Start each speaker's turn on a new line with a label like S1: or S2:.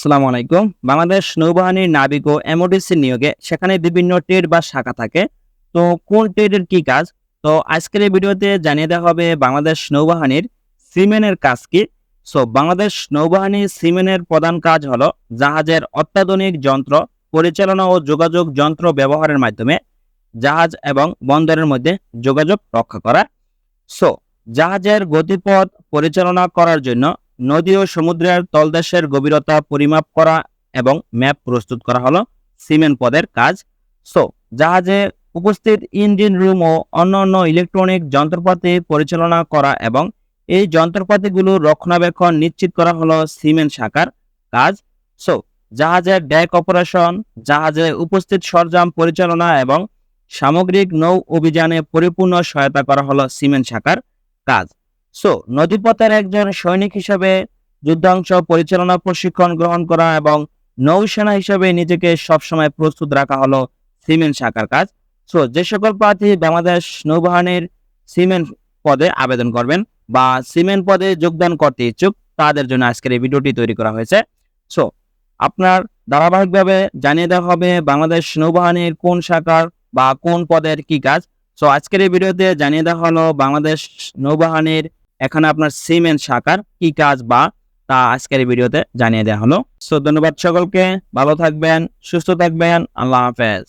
S1: আসসালামু আলাইকুম। বাংলাদেশ নৌবাহিনীর নাবিক ও এমওডিসি নিয়োগে সেখানে বিভিন্ন ট্রেড বা শাখা থাকে। তো কোন ট্রেডের কি কাজ? তো আজকের এই ভিডিওতে জানিয়ে দেওয়া হবে বাংলাদেশ নৌবাহিনীর সিমেনের কাজ কি। সো বাংলাদেশ নৌবাহিনীর সিমেনের প্রধান কাজ হলো জাহাজের অত্যাধুনিক যন্ত্র, পরিচালনা ও যোগাযোগ যন্ত্র ব্যবহারের মাধ্যমে জাহাজ এবং বন্দরের মধ্যে যোগাযোগ রক্ষা করা। সো জাহাজের গতিপথ পরিচালনা করার জন্য নদী ও সমুদ্রের তলদেশের গভীরতা পরিমাপ করা এবং ম্যাপ প্রস্তুত করা হলো সিমেন্ট পদের কাজ। সো জাহাজে উপস্থিত ইঞ্জিন রুম ও অন্যান্য ইলেকট্রনিক যন্ত্রপাতি পরিচালনা করা এবং এই যন্ত্রপাতিগুলো রক্ষণাবেক্ষণ নিশ্চিত করা হলো সিমেন্ট শাখার কাজ। সো জাহাজের ডেক অপারেশন, জাহাজে উপস্থিত সরঞ্জাম পরিচালনা এবং সামগ্রিক নৌ অভিযানে পরিপূর্ণ সহায়তা করা হলো সিমেন্ট শাখার কাজ। সো নদীপথের একজন সৈনিক হিসেবে যুদ্ধাংশ পরিচালনা প্রশিক্ষণ গ্রহণ করা এবং নৌসেনা হিসেবে নিজেকে সবসময় প্রস্তুত রাখা হলো সিমেন্ট শাখার কাজ। সো যে সকল প্রার্থী বাংলাদেশ নৌবাহিনীর সিমেন্ট পদে আবেদন করবেন বা সিমেন্ট পদে যোগদান করতে ইচ্ছুক, তাদের জন্য আজকের এই ভিডিওটি তৈরি করা হয়েছে। সো আপনার ধারাবাহিকভাবে জানিয়ে দেওয়া হবে বাংলাদেশ নৌবাহিনীর কোন শাখার বা কোন পদের কি কাজ। সো আজকের এই ভিডিওতে জানিয়ে দেওয়া হলো বাংলাদেশ নৌবাহিনীর এখানে আপনার সিমেন্ট শাখার কি কাজ বা তা আজকের ভিডিওতে জানিয়ে দেওয়া হলো। সো ধন্যবাদ সকলকে, ভালো থাকবেন, সুস্থ থাকবেন, আল্লাহ হাফেজ।